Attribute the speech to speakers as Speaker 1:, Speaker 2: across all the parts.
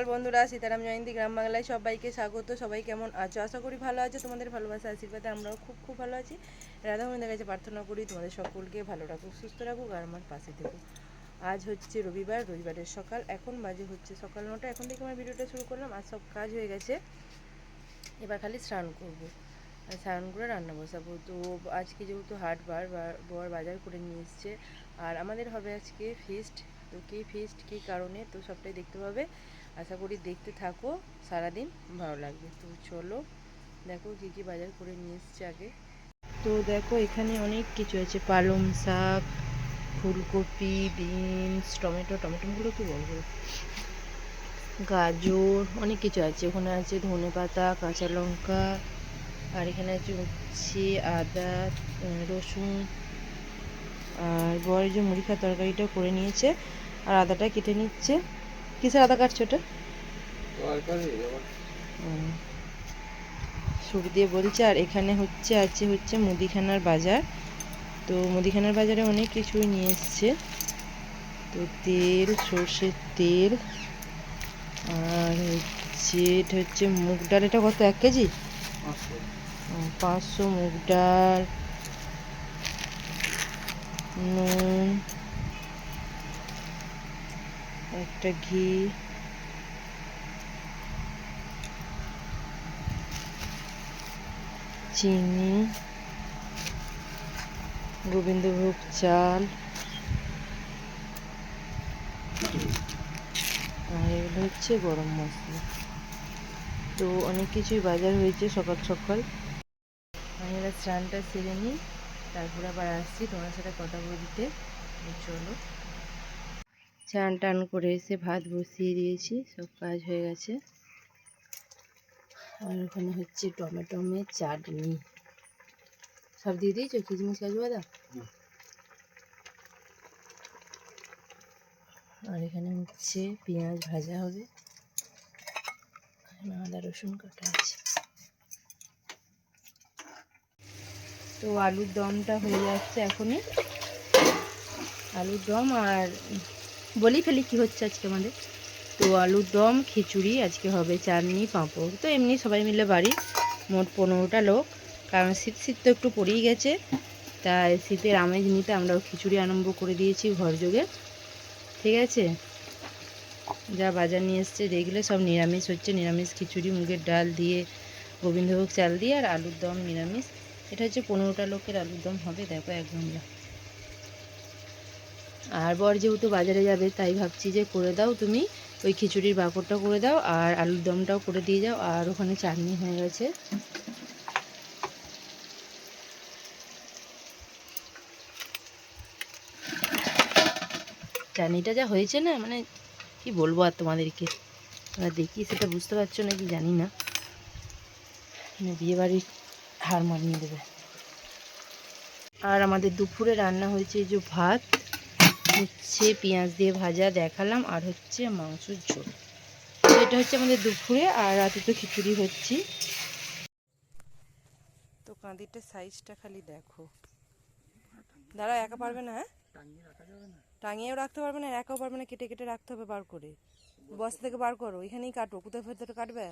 Speaker 1: সকাল বন্ধুরা, সীতারাম জয়ন্তী গ্রাম বাংলায় সবাইকে স্বাগত। সবাই কেমন আছো? আশা করি ভালো আছো। তোমাদের ভালোবাসা আশীর্বাদে আমরাও খুব খুব ভালো আছি। রাধামণিদের কাছে প্রার্থনা করি তোমাদের সকলকে ভালো রাখুক, সুস্থ রাখুক আর আমার পাশে থেকুক আজ হচ্ছে রবিবার, রবিবারের সকাল। এখন বাজে হচ্ছে সকাল নটা। এখন থেকে আমার ভিডিওটা শুরু করলাম। আর সব কাজ হয়ে গেছে। এবার খালি স্নান করব। স্নান করে রান্না বসাবো। তো আজকে যেহেতু হাট বার বা- বর বাজার করে নিয়ে এসছে। আর আমাদের হবে আজকে ফিস্ট তো কী ফিস্ট কী কারণে? তো সবটাই দেখতে পাবে। আশা করি দেখতে থাকো, সারাদিন ভালো লাগবে। তো চলো, দেখো কী কী বাজার করে নিয়ে এসছে আগে। তো দেখো, এখানে অনেক কিছু আছে। পালং শাক, ফুলকপি, বিনস, টমেটো, টমেটোগুলো কি বলব? গাজর, অনেক কিছু আছে। ওখানে আছে ধনে পাতা, কাঁচা লঙ্কা, আর এখানে আছে উচ্ছে আদা রসুন, আর বয়ের যে মুড়ি খাওয়ার তরকারিটা করে নিয়েছে, আর আদাটা কেটে নিচ্ছে। কিসের আদা কাটছো ওটা। সুর দিয়ে বলছে আর এখানে হচ্ছে আছে হচ্ছে মুদিখানার বাজার। তো মুদিখানার বাজারে অনেক কিছুই নিয়ে এসছে। তো তেল সর্ষের তেল আর হচ্ছে এটা হচ্ছে মুগ ডাল। এটা কত এক কেজি? পাঁচশো মুগ ডাল নুন একটা ঘি। চিনি। গোবিন্দভোগ চাল। আর এগুলো হচ্ছে গরম মশলা। তো অনেক কিছুই বাজার হয়েছে সকাল সকাল। আমি এবার স্নানটা সেরে নিই। তারপরে আবার আসছি। তোমার সাথে কথা বলতে। চলো। চান টান করে এসে ভাত বসিয়ে দিয়েছি সব কাজ হয়ে গেছে। আর ওখানে হচ্ছে টমেটোমের চাটনি। সব দিয়ে দিয়েছ? কিচমিচ কাজু বাদাম আর এখানে হচ্ছে পেঁয়াজ ভাজা হবে। আদা রসুন কাটা আছে। তো আলুর দমটা হয়ে যাচ্ছে এখনই। আলুর দম আর বলি ফেলি কি হচ্ছে আজকে আমাদের? তো আলুর দম, খিচুড়ি, আজকে হবে চাটনি, পাঁপড়। তো এমনি সবাই মিলে বাড়ি, মোট পনেরোটা লোক। কারণ শীত শীত তো একটু পড়েই গেছে। তাই শীতের আমেজ নিতে আমরাও খিচুড়ি আরম্ভ করে দিয়েছি ঘর যোগে। ঠিক আছে? যা বাজার নিয়ে এসছে, দেখলে সব নিরামিষ হচ্ছে। নিরামিষ খিচুড়ি, মুগের ডাল দিয়ে, গোবিন্দভোগ চাল দিয়ে, আর আলুর দম নিরামিষ। এটা হচ্ছে পনেরোটা লোকের আলুর দম হবে। দেখো এক গামলা আর বর যেহেতু বাজারে যাবে, তাই ভাবছি যে করে দাও তুমি। ওই খিচুড়ির বাপড়টা করে দাও আর আলুর দমটাও করে দিয়ে যাও। আর ওখানে চাটনি হয়ে গেছে। চাটনিটা যা হয়েছে না মানে কি বলব আর তোমাদেরকে? তোমরা দেখি, সেটা বুঝতে পারছ নাকি জানি না। মানে বিয়ে বাড়ির হার মানিয়ে দেবে। আর আমাদের দুপুরে রান্না হয়েছে যে ভাত। হচ্ছে পেঁয়াজ দিয়ে ভাজা দেখালাম, আর হচ্ছে মাংসর ঝোল। এটা হচ্ছে আমাদের দুপুরে, আর রাতে তো খিচুড়ি হচ্ছে। তো কাঁদিরটার সাইজটা খালি দেখো। দাঁড়া একা পারবে না হ্যাঁ? টাঙিয়েও রাখতে পারবে না একাও পারবে না, কেটে কেটে রাখতে হবে বার করে। বস্তা থেকে বার করো, এখানেই কাটো, কোথায় ভেতরে কাটবে?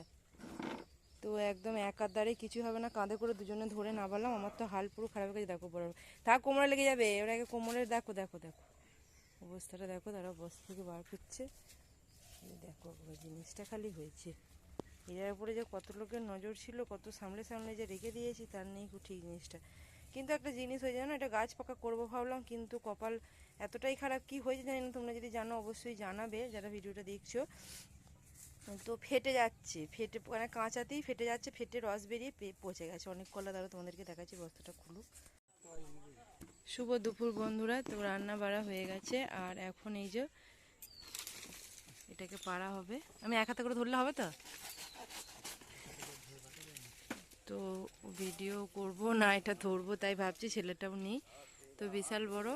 Speaker 1: তো একদম একার দ্বারে কিছু হবে না, কাঁধে করে দুজনে ধরে নামালাম, আমার তো হাল পুরো খারাপ হয়ে গেছে দেখো, বড়। থাক, কোমরে লেগে যাবে ওরা আগে কোমরের, দেখো দেখো দেখো। অবস্থাটা দেখো, তারা বস্তা থেকে বার করছে। দেখো জিনিসটা খালি হয়েছে। এর উপরে যে কত লোকের নজর ছিল, কত সামনে সামনে যে রেখে দিয়েছি, তার নেই ঠিক জিনিসটা। কিন্তু একটা জিনিস হয়ে যায় না এটা গাছ পাকা করব ভাবলাম, কিন্তু কপাল এতটাই খারাপ কি হয়েছে জানি না, তোমরা যদি জানো অবশ্যই জানাবে, যারা ভিডিওটা দেখছ। তো ফেটে যাচ্ছে, ফেটে মানে কাঁচাতেই ফেটে যাচ্ছে, ফেটে রস বেরিয়ে পচে গেছে। অনেক কলা দ্বারা তোমাদেরকে দেখাচ্ছি, বস্তাটা খুলুক। শুভ দুপুর বন্ধুরা, তো রান্না বাড়া হয়ে গেছে, আর এখন এই যে এটাকে পাড়া হবে। আমি এক হাতে করে ধরলে হবে তো? তো ভিডিও করব না, এটা ধরবো, তাই ভাবছি ছেলেটাও নেই। তো বিশাল বড়,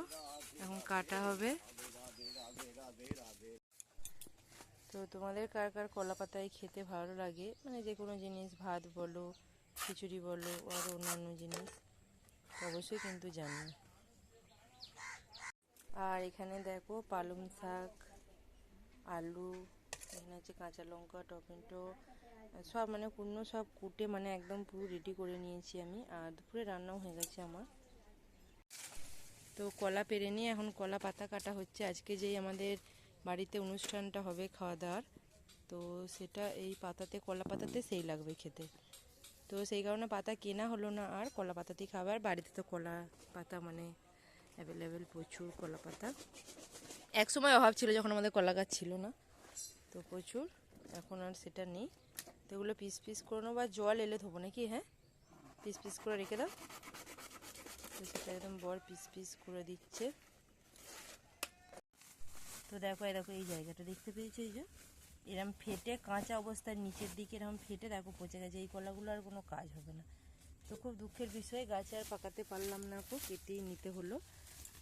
Speaker 1: এখন কাটা হবে। তো তোমাদের কার কার কলা পাতায় খেতে ভালো লাগে? মানে যে কোনো জিনিস, ভাত বলো, খিচুড়ি বলো, আর অন্যান্য জিনিস, অবশ্যই কিন্তু জানি। আর এখানে দেখো পালং শাক, আলু, এখানে হচ্ছে কাঁচা লঙ্কা, টমেটো, সব মানে পূর্ণ সব কুটে মানে একদম পুরো রেডি করে নিয়েছি আমি। আর দুপুরে রান্নাও হয়ে গেছে আমার। তো কলা পেরে নিয়ে এখন কলা পাতা কাটা হচ্ছে। আজকে যেই আমাদের বাড়িতে অনুষ্ঠানটা হবে খাওয়া দাওয়ার, তো সেটা এই পাতাতে, কলা পাতাতে সেই লাগবে খেতে। তো সেই কারণে পাতা কেনা হলো না আর কলা পাতাতেই খাবে আর বাড়িতে তো কলা পাতা মানে অ্যাভেলেবেল প্রচুর কলা পাতা। এক সময় অভাব ছিল যখন আমাদের কলা গাছ ছিল না। তো প্রচুর, এখন আর সেটা নেই। তো এগুলো পিস পিস করে নেব বা জল এলে ধোবো নাকি হ্যাঁ? পিস পিস করে রেখে দাও। তো সেটা একদম বর পিস পিস করে দিচ্ছে। তো দেখো, এই দেখো, এই জায়গাটা দেখতে পেয়েছ এই যে? এরম ফেটে কাঁচা অবস্থার নিচের দিকে এরকম ফেটে দেখো পচে গেছে। এই কলাগুলো আর কোনো কাজ হবে না। তো খুব দুঃখের বিষয়, গাছে আর পাকাতে পারলাম না, খুব কেটেই নিতে হলো।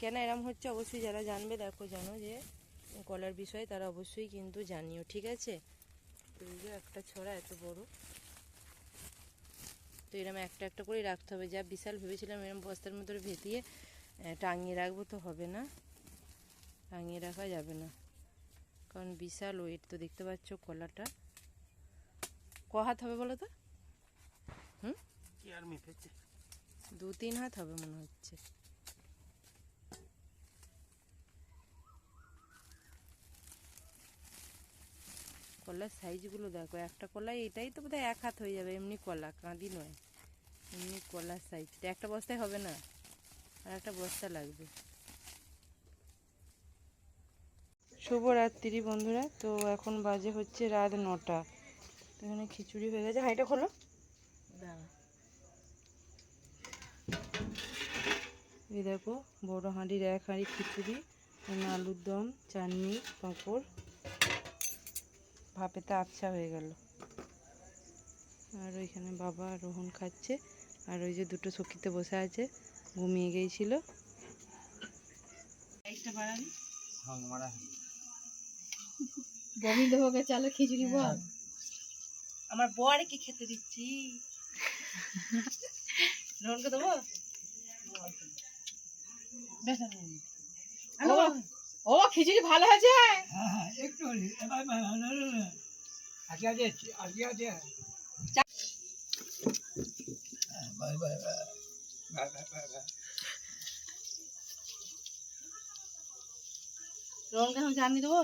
Speaker 1: কেন এরম হচ্ছে অবশ্যই যারা জানবে দেখো জানো যে কলার বিষয়ে তারা অবশ্যই কিন্তু জানিও ঠিক আছে? তো এই যে একটা ছড়া এত বড়। তো এরম একটা একটা করে রাখতে হবে। যা বিশাল ভেবেছিলাম এরম বস্তার মধ্যে ভেতিয়ে টাঙিয়ে রাখব তো হবে না। টাঙিয়ে রাখা যাবে না। কারণ বিশাল ওয়েট তো দেখতে পাচ্ছ কলাটা। ক হাত হবে বলো তো?
Speaker 2: হুম?
Speaker 1: দু তিন হাত হবে মনে হচ্ছে। কলার সাইজগুলো দেখো একটা কলাই এটাই তো বোধহয় এক হাত হয়ে যাবে এমনি কলা কাঁদি নয়। এমনি কলার সাইজ একটা বস্তায় হবে না? আর একটা বস্তা লাগবে। শুভরাত্রি বন্ধুরা তো এখন বাজে হচ্ছে রাত নটা। তো এখানে খিচুড়ি হয়ে গেছে। হাঁড়িটা খোলো। এই দেখো বড় হাঁড়ির এক হাঁড়ি খিচুড়ি আলুর দম চাটনি পাঁপড়। ভাপেতে আচ্ছা হয়ে গেল। আর ওইখানে বাবা রোহন খাচ্ছে। আর ওই যে দুটো সখীতে বসে আছে ঘুমিয়ে গিয়েছিল।
Speaker 2: হাং মারা
Speaker 3: গোবিন্দভোগের চালে খিচুড়ি বল।
Speaker 1: আমার বরকে খেতে দিচ্ছি? রোহনকে দেবো?
Speaker 3: ও খিচুড়ি ভালো হয়েছে?
Speaker 2: হ্যাঁ একটু আজকে আছে আজকে আছে bye bye bye bye bye bye bye.
Speaker 1: রোহনকে এখন চাটনি দেবো?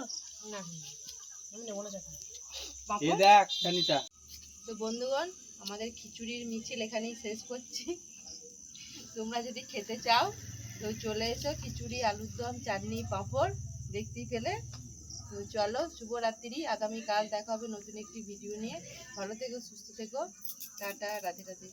Speaker 1: না আমি নেব না চাটনি
Speaker 2: এ দেখ জানিতা
Speaker 1: তো বন্ধুগণ আমাদের খিচুড়ির মিছিল এখানেই শেষ করছি। তোমরা যদি খেতে চাও তো চলে এসো, খিচুড়ি, আলুর দম, চাটনি, পাঁপড়, দেখতেই পেলে। তো চলো, শুভরাত্রি, আগামীকাল দেখা হবে নতুন একটি ভিডিও নিয়ে। ভালো থেকো, সুস্থ থেকো। টাটা, রাধে রাধে।